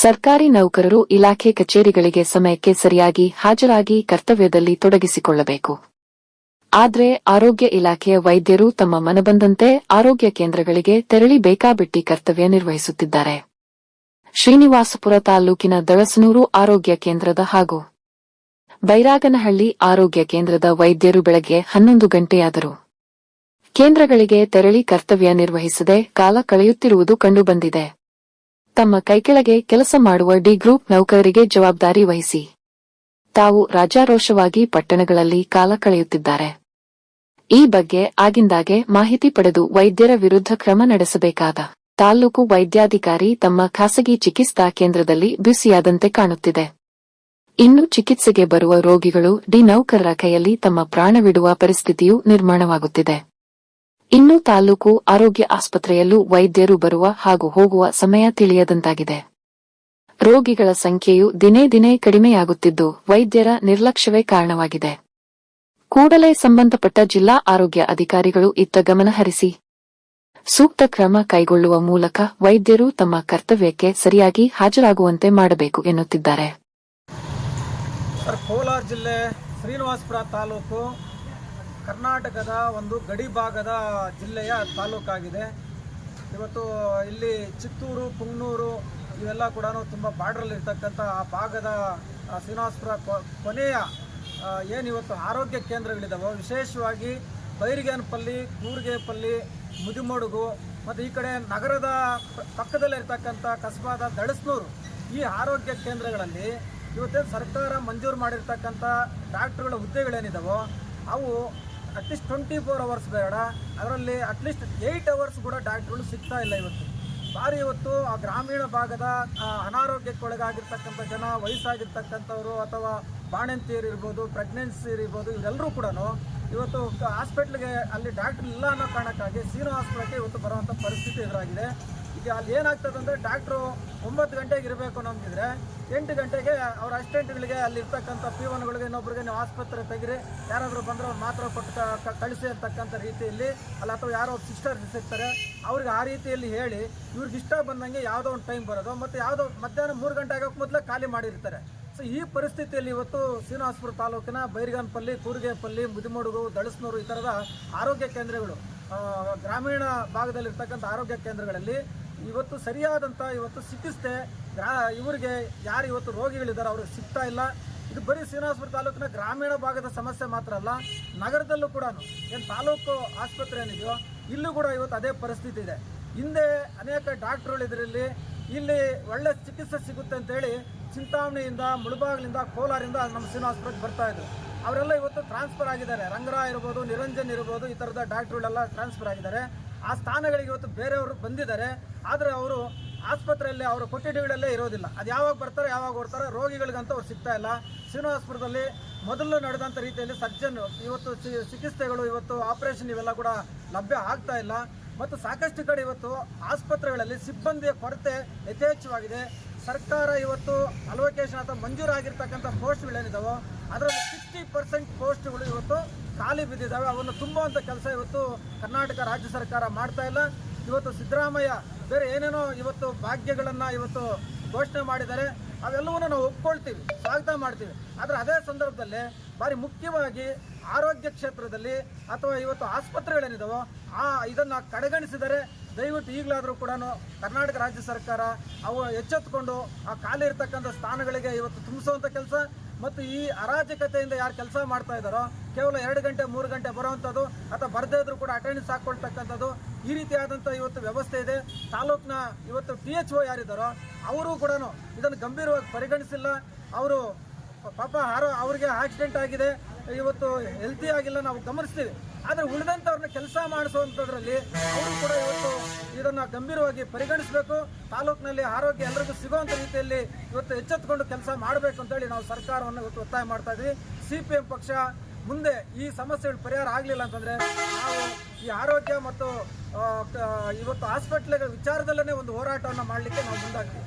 ಸರ್ಕಾರಿ ನೌಕರರು ಇಲಾಖೆ ಕಚೇರಿಗಳಿಗೆ ಸಮಯಕ್ಕೆ ಸರಿಯಾಗಿ ಹಾಜರಾಗಿ ಕರ್ತವ್ಯದಲ್ಲಿ ತೊಡಗಿಸಿಕೊಳ್ಳಬೇಕು. ಆದರೆ ಆರೋಗ್ಯ ಇಲಾಖೆಯ ವೈದ್ಯರು ತಮ್ಮ ಮನಬಂದಂತೆ ಆರೋಗ್ಯ ಕೇಂದ್ರಗಳಿಗೆ ತೆರಳಿ ಬೇಕಾಬಿಟ್ಟಿ ಕರ್ತವ್ಯ ನಿರ್ವಹಿಸುತ್ತಿದ್ದಾರೆ. ಶ್ರೀನಿವಾಸಪುರ ತಾಲೂಕಿನ ದಳಸನೂರು ಆರೋಗ್ಯ ಕೇಂದ್ರದ ಹಾಗೂ ಬೈರಾಗನಹಳ್ಳಿ ಆರೋಗ್ಯ ಕೇಂದ್ರದ ವೈದ್ಯರು ಬೆಳಗ್ಗೆ ಹನ್ನೊಂದು ಗಂಟೆಯಾದರು. ಕೇಂದ್ರಗಳಿಗೆ ತೆರಳಿ ಕರ್ತವ್ಯ ನಿರ್ವಹಿಸದೆ ಕಾಲ ಕಳೆಯುತ್ತಿರುವುದು ಕಂಡುಬಂದಿದೆ. ತಮ್ಮ ಕೈಕೆಳಗೆ ಕೆಲಸ ಮಾಡುವ ಡಿ ಗ್ರೂಪ್ ನೌಕರರಿಗೆ ಜವಾಬ್ದಾರಿ ವಹಿಸಿ. ತಾವು ರಾಜಾರೋಷವಾಗಿ ಪಟ್ಟಣಗಳಲ್ಲಿ ಕಾಲ ಕಳೆಯುತ್ತಿದ್ದಾರೆ. ಈ ಬಗ್ಗೆ ಆಗಿಂದಾಗೆ ಮಾಹಿತಿ ಪಡೆದು ವೈದ್ಯರ ವಿರುದ್ಧ ಕ್ರಮ ನಡೆಸಬೇಕಾದ ತಾಲೂಕು ವೈದ್ಯಾಧಿಕಾರಿ ತಮ್ಮ ಖಾಸಗಿ ಚಿಕಿತ್ಸಾ ಕೇಂದ್ರದಲ್ಲಿ ಬ್ಯುಸಿಯಾದಂತೆ ಕಾಣುತ್ತಿದೆ. ಇನ್ನು ಚಿಕಿತ್ಸೆಗೆ ಬರುವ ರೋಗಿಗಳು ಡಿ ನೌಕರರ ಕೈಯಲ್ಲಿ ತಮ್ಮ ಪ್ರಾಣವಿಡುವ ಪರಿಸ್ಥಿತಿಯು ನಿರ್ಮಾಣವಾಗುತ್ತಿದೆ. ಇನ್ನು ತಾಲೂಕು ಆರೋಗ್ಯ ಆಸ್ಪತ್ರೆಯಲ್ಲೂ ವೈದ್ಯರು ಬರುವ ಹಾಗೂ ಹೋಗುವ ಸಮಯ ತಿಳಿಯದಂತಾಗಿದೆ. ರೋಗಿಗಳ ಸಂಖ್ಯೆಯು ದಿನೇ ದಿನೇ ಕಡಿಮೆಯಾಗುತ್ತಿದ್ದು ವೈದ್ಯರ ನಿರ್ಲಕ್ಷ್ಯವೇ ಕಾರಣವಾಗಿದೆ. ಕೂಡಲೇ ಸಂಬಂಧಪಟ್ಟ ಜಿಲ್ಲಾ ಆರೋಗ್ಯ ಅಧಿಕಾರಿಗಳು ಇತ್ತ ಗಮನಹರಿಸಿ ಸೂಕ್ತ ಕ್ರಮ ಕೈಗೊಳ್ಳುವ ಮೂಲಕ ವೈದ್ಯರು ತಮ್ಮ ಕರ್ತವ್ಯಕ್ಕೆ ಸರಿಯಾಗಿ ಹಾಜರಾಗುವಂತೆ ಮಾಡಬೇಕು ಎನ್ನುತ್ತಿದ್ದಾರೆ. ಕೋಲಾರ ಜಿಲ್ಲೆ ಶ್ರೀನಿವಾಸಪುರ ತಾಲೂಕು ಕರ್ನಾಟಕದ ಒಂದು ಗಡಿ ಭಾಗದ ಜಿಲ್ಲೆಯ ತಾಲೂಕಾಗಿದೆ. ಇವತ್ತು ಇಲ್ಲಿ ಚಿತ್ತೂರು, ಪುಂಗ್ನೂರು ಇವೆಲ್ಲ ಕೂಡ ತುಂಬ ಬಾರ್ಡ್ರಲ್ಲಿರ್ತಕ್ಕಂಥ ಆ ಭಾಗದ ಶ್ರೀನಿವಾಸಪುರ ಕೊನೆಯ ಏನಿವತ್ತು ಆರೋಗ್ಯ ಕೇಂದ್ರಗಳಿದಾವೋ, ವಿಶೇಷವಾಗಿ ಬೈರಿಗೇನಪಲ್ಲಿ, ಕೂರ್ಗೇಪಲ್ಲಿ, ಮುದಿಮಡುಗು ಮತ್ತು ಈ ಕಡೆ ನಗರದ ಪಕ್ಕದಲ್ಲಿರ್ತಕ್ಕಂಥ ಕಸ್ಬಾದ ದಳಸ್ನೂರು ಈ ಆರೋಗ್ಯ ಕೇಂದ್ರಗಳಲ್ಲಿ ಇವತ್ತೇನು ಸರ್ಕಾರ ಮಂಜೂರು ಮಾಡಿರ್ತಕ್ಕಂಥ ಡಾಕ್ಟ್ರುಗಳ ಹುದ್ದೆಗಳೇನಿದ್ದಾವೋ ಅವು ಅಟ್ಲೀಸ್ಟ್ ಟ್ವೆಂಟಿ ಫೋರ್ ಅವರ್ಸ್ ಬೇಡ. ಅದರಲ್ಲಿ ಅಟ್ಲೀಸ್ಟ್ ಏಯ್ಟ್ ಅವರ್ಸ್ ಕೂಡ ಡಾಕ್ಟ್ರುಗಳು ಸಿಗ್ತಾ ಇಲ್ಲ ಇವತ್ತು. ಭಾರಿ ಇವತ್ತು ಆ ಗ್ರಾಮೀಣ ಭಾಗದ ಅನಾರೋಗ್ಯಕ್ಕೊಳಗಾಗಿರ್ತಕ್ಕಂಥ ಜನ, ವಯಸ್ಸಾಗಿರ್ತಕ್ಕಂಥವ್ರು ಅಥವಾ ಬಾಣಂತಿಯರು ಇರ್ಬೋದು ಪ್ರೆಗ್ನೆನ್ಸಿ ಇರ್ಬೋದು ಇವರೆಲ್ಲರೂ ಕೂಡ ಇವತ್ತು ಹಾಸ್ಪಿಟ್ಲಿಗೆ ಅಲ್ಲಿ ಡಾಕ್ಟ್ರ್ ಇಲ್ಲ ಅನ್ನೋ ಕಾರಣಕ್ಕಾಗಿ ಸೀನೋ ಆಸ್ಪತ್ರೆಗೆ ಇವತ್ತು ಬರುವಂಥ ಪರಿಸ್ಥಿತಿ ಎದುರಾಗಿದೆ. ಈಗ ಅಲ್ಲಿ ಏನಾಗ್ತದೆ ಅಂದರೆ ಡಾಕ್ಟ್ರು ಒಂಬತ್ತು ಗಂಟೆಗೆ ಇರಬೇಕು ಅನ್ನೋಂಗಿದ್ರೆ ಎಂಟು ಗಂಟೆಗೆ ಅವ್ರ ಅಸಿಸ್ಟೆಂಟ್ಗಳಿಗೆ ಅಲ್ಲಿರ್ತಕ್ಕಂಥ ಪಿ ಒನ್ಗಳಿಗೆ ಇನ್ನೊಬ್ರಿಗೆ ನೀವು ಆಸ್ಪತ್ರೆ ತೆಗಿರಿ. ಯಾರಾದರೂ ಬಂದರೆ ಅವ್ರು ಮಾತ್ರ ಕೊಟ್ಟು ಕಳಿಸಿ ಅಂತಕ್ಕಂಥ ರೀತಿಯಲ್ಲಿ ಅಲ್ಲ ಅಥವಾ ಯಾರೋ ಸಿಸ್ಟರ್ ಸಿಗ್ತಾರೆ ಅವ್ರಿಗೆ ಆ ರೀತಿಯಲ್ಲಿ ಹೇಳಿ ಇವ್ರಿಗೆ ಇಷ್ಟ ಬಂದಂಗೆ ಯಾವುದೋ ಒಂದು ಟೈಮ್ ಬರೋದು. ಮತ್ತು ಯಾವುದೋ ಮಧ್ಯಾಹ್ನ ಮೂರು ಗಂಟೆ ಆಗೋಕ್ಕೆ ಮೊದಲೇ ಖಾಲಿ ಮಾಡಿರ್ತಾರೆ. ಸೊ ಈ ಪರಿಸ್ಥಿತಿಯಲ್ಲಿ ಇವತ್ತು ಶ್ರೀನಿವಾಸಪುರ ತಾಲೂಕಿನ ಬೈರಗಾನ್ಪಲ್ಲಿ, ಕೂರ್ಗೆಪಲ್ಲಿ, ಮುದಿಮಡುಗು, ದಳಸ್ನೂರು ಈ ಥರದ ಆರೋಗ್ಯ ಕೇಂದ್ರಗಳು ಗ್ರಾಮೀಣ ಭಾಗದಲ್ಲಿರ್ತಕ್ಕಂಥ ಆರೋಗ್ಯ ಕೇಂದ್ರಗಳಲ್ಲಿ ಇವತ್ತು ಸರಿಯಾದಂಥ ಇವತ್ತು ಚಿಕಿತ್ಸೆ ಇವರಿಗೆ ಯಾರು ಇವತ್ತು ರೋಗಿಗಳಿದ್ದಾರೆ ಅವ್ರಿಗೆ ಸಿಗ್ತಾ ಇಲ್ಲ. ಇದು ಬರೀ ಶ್ರೀನಿವಾಸಪುರ ತಾಲೂಕಿನ ಗ್ರಾಮೀಣ ಭಾಗದ ಸಮಸ್ಯೆ ಮಾತ್ರ ಅಲ್ಲ, ನಗರದಲ್ಲೂ ಕೂಡ ಏನು ತಾಲೂಕು ಆಸ್ಪತ್ರೆ ಏನಿದೆಯೋ, ಇಲ್ಲೂ ಕೂಡ ಇವತ್ತು ಅದೇ ಪರಿಸ್ಥಿತಿ ಇದೆ. ಹಿಂದೆ ಅನೇಕ ಡಾಕ್ಟ್ರುಗಳು ಇದರಲ್ಲಿ, ಇಲ್ಲಿ ಒಳ್ಳೆ ಚಿಕಿತ್ಸೆ ಸಿಗುತ್ತೆ ಅಂತೇಳಿ ಚಿಂತಾಮಣಿಯಿಂದ, ಮುಳಬಾಗಿಲಿಂದ, ಕೋಲಾರಿಂದ ನಮ್ಮ ಶ್ರೀನಿವಾಸಪುರಕ್ಕೆ ಬರ್ತಾ ಇದ್ರು. ಅವರೆಲ್ಲ ಇವತ್ತು ಟ್ರಾನ್ಸ್ಫರ್ ಆಗಿದ್ದಾರೆ. ರಂಗರಾಯ್ ಇರ್ಬೋದು, ನಿರಂಜನ್ ಇರ್ಬೋದು, ಈ ಥರದ ಡಾಕ್ಟ್ರುಗಳೆಲ್ಲ ಟ್ರಾನ್ಸ್ಫರ್ ಆಗಿದ್ದಾರೆ. ಆ ಸ್ಥಾನಗಳಿಗೆ ಇವತ್ತು ಬೇರೆಯವರು ಬಂದಿದ್ದಾರೆ. ಆದರೆ ಅವರು ಆಸ್ಪತ್ರೆಯಲ್ಲಿ ಅವರ ಕೊಠಡಿಗಳಲ್ಲೇ ಇರೋದಿಲ್ಲ. ಅದು ಯಾವಾಗ ಬರ್ತಾರೆ ಯಾವಾಗ ಬರ್ತಾರೆ ರೋಗಿಗಳಿಗಂತೂ ಅವ್ರು ಸಿಗ್ತಾ ಇಲ್ಲ. ಶ್ರೀನಿವಾಸಪುರದಲ್ಲಿ ಮೊದಲು ನಡೆದಂಥ ರೀತಿಯಲ್ಲಿ ಸರ್ಜನ್ ಇವತ್ತು ಚಿಕಿತ್ಸೆಗಳು, ಇವತ್ತು ಆಪರೇಷನ್ ಇವೆಲ್ಲ ಕೂಡ ಲಭ್ಯ ಆಗ್ತಾ ಇಲ್ಲ. ಮತ್ತು ಸಾಕಷ್ಟು ಕಡೆ ಇವತ್ತು ಆಸ್ಪತ್ರೆಗಳಲ್ಲಿ ಸಿಬ್ಬಂದಿಯ ಕೊರತೆ ಯಥೇಚ್ಛವಾಗಿದೆ. ಸರ್ಕಾರ ಇವತ್ತು ಅಲೋಕೇಶನ್ ಅಥವಾ ಮಂಜೂರಾಗಿರ್ತಕ್ಕಂಥ ಪೋಸ್ಟ್ಗಳೇನಿದಾವೋ ಅದರಲ್ಲಿ ಸಿಕ್ಸ್ಟಿ ಪರ್ಸೆಂಟ್ ಪೋಸ್ಟ್ಗಳು ಇವತ್ತು ಖಾಲಿ ಬಿದ್ದಿದ್ದಾವೆ ಅವನ್ನು ತುಂಬುವಂಥ ಕೆಲಸ ಇವತ್ತು ಕರ್ನಾಟಕ ರಾಜ್ಯ ಸರ್ಕಾರ ಮಾಡ್ತಾ ಇಲ್ಲ. ಇವತ್ತು ಸಿದ್ದರಾಮಯ್ಯ ಬೇರೆ ಏನೇನೋ ಇವತ್ತು ಭಾಗ್ಯಗಳನ್ನು ಇವತ್ತು ಘೋಷಣೆ ಮಾಡಿದ್ದಾರೆ. ಅವೆಲ್ಲವನ್ನು ನಾವು ಒಪ್ಕೊಳ್ತೀವಿ, ಸ್ವಾಗತ ಮಾಡ್ತೀವಿ. ಆದರೆ ಅದೇ ಸಂದರ್ಭದಲ್ಲಿ ಭಾರಿ ಮುಖ್ಯವಾಗಿ ಆರೋಗ್ಯ ಕ್ಷೇತ್ರದಲ್ಲಿ ಅಥವಾ ಇವತ್ತು ಆಸ್ಪತ್ರೆಗಳೇನಿದಾವೋ, ಆ ಇದನ್ನು ಕಡೆಗಣಿಸಿದರೆ ದಯವಿಟ್ಟು ಈಗಲಾದರೂ ಕೂಡ ಕರ್ನಾಟಕ ರಾಜ್ಯ ಸರ್ಕಾರ ಅವು ಎಚ್ಚೆತ್ತುಕೊಂಡು ಆ ಖಾಲಿ ಇರತಕ್ಕಂಥ ಸ್ಥಾನಗಳಿಗೆ ಇವತ್ತು ತುಂಬಿಸುವಂಥ ಕೆಲಸ ಮತ್ತು ಈ ಅರಾಜಕತೆಯಿಂದ ಯಾರು ಕೆಲಸ ಮಾಡ್ತಾ ಇದ್ದಾರೋ, ಕೇವಲ ಎರಡು ಗಂಟೆ, ಮೂರು ಗಂಟೆ ಬರುವಂಥದ್ದು ಅಥವಾ ಬರದೇ ಇದ್ರೂ ಕೂಡ ಅಟೆಂಡೆನ್ಸ್ ಹಾಕ್ಕೊಳ್ತಕ್ಕಂಥದ್ದು ಈ ರೀತಿಯಾದಂಥ ಇವತ್ತು ವ್ಯವಸ್ಥೆ ಇದೆ. ತಾಲೂಕಿನ ಇವತ್ತು ಟಿ ಎಚ್ ಓ ಯಾರಿದ್ದಾರೋ ಅವರು ಕೂಡ ಇದನ್ನು ಗಂಭೀರವಾಗಿ ಪರಿಗಣಿಸಿಲ್ಲ. ಅವರು ಪಾಪ ಯಾರೋ ಅವ್ರಿಗೆ ಆಕ್ಸಿಡೆಂಟ್ ಆಗಿದೆ. ಇವತ್ತು ಹೆಲ್ತಿ ಆಗಿಲ್ಲ, ನಾವು ಗಮನಿಸ್ತೀವಿ. ಆದರೆ ಉಳಿದಂಥವ್ರನ್ನ ಕೆಲಸ ಮಾಡಿಸುವಂಥದ್ರಲ್ಲಿ ಅವರು ಕೂಡ ಇವತ್ತು ಇದನ್ನು ಗಂಭೀರವಾಗಿ ಪರಿಗಣಿಸಬೇಕು. ತಾಲೂಕಿನಲ್ಲಿ ಆರೋಗ್ಯ ಎಲ್ಲರಿಗೂ ಸಿಗುವಂಥ ರೀತಿಯಲ್ಲಿ ಇವತ್ತು ಎಚ್ಚೆತ್ತುಕೊಂಡು ಕೆಲಸ ಮಾಡಬೇಕು ಅಂತೇಳಿ ನಾವು ಸರ್ಕಾರವನ್ನು ಇವತ್ತು ಒತ್ತಾಯ ಮಾಡ್ತಾ ಇದ್ವಿ. ಸಿ ಪಿ ಎಂ ಪಕ್ಷ ಮುಂದೆ ಈ ಸಮಸ್ಯೆಗಳು ಪರಿಹಾರ ಆಗಲಿಲ್ಲ ಅಂತಂದರೆ ನಾವು ಈ ಆರೋಗ್ಯ ಮತ್ತು ಇವತ್ತು ಹಾಸ್ಪಿಟ್ಲ್ಗಳ ವಿಚಾರದಲ್ಲೇ ಒಂದು ಹೋರಾಟವನ್ನು ಮಾಡಲಿಕ್ಕೆ ನಾವು ಮುಂದಾಗ್ತೀವಿ.